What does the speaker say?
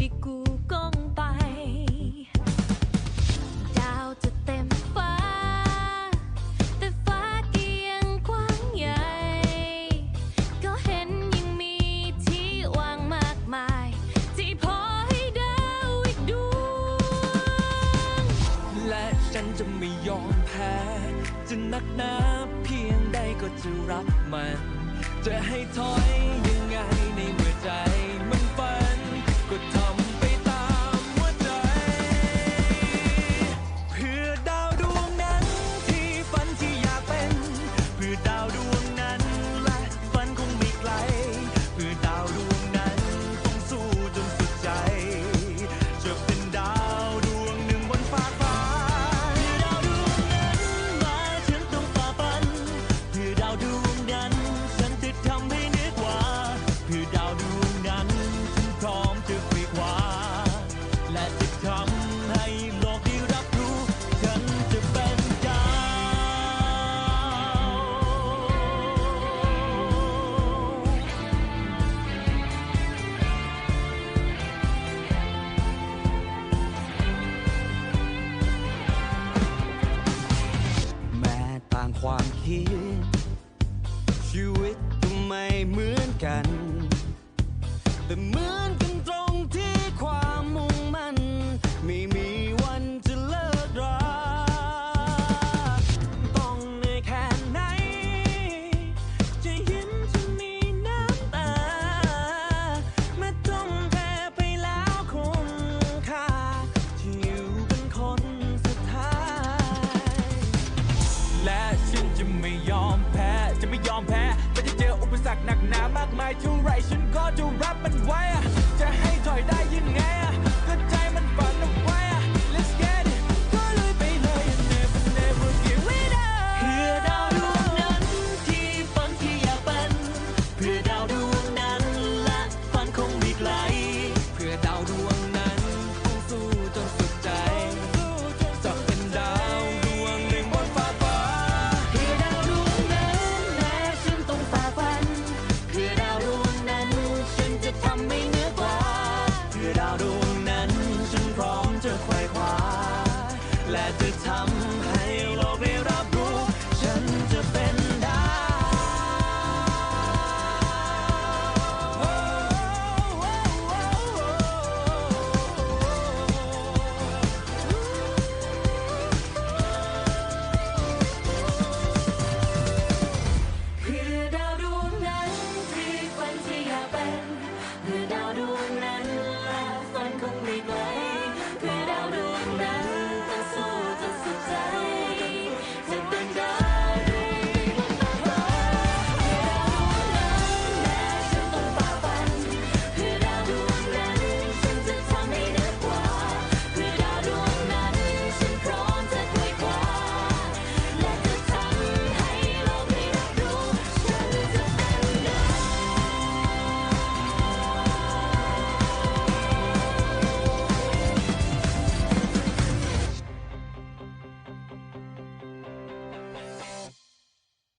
ที่กูก้องไป ดาวจะเต็มฟ้า แต่ฟ้ากียงกว้างใหญ่ ก็เห็นยังมีที่ว่างมากมาย ที่พอให้ดาวอีกดวง และฉันจะไม่ยอมแพ้ จะนักหนาเพียงใดก็จะรับมัน จะให้ถอย ความคิด ชีวิตก็ไม่เหมือนกัน แต่เมื่อ I do.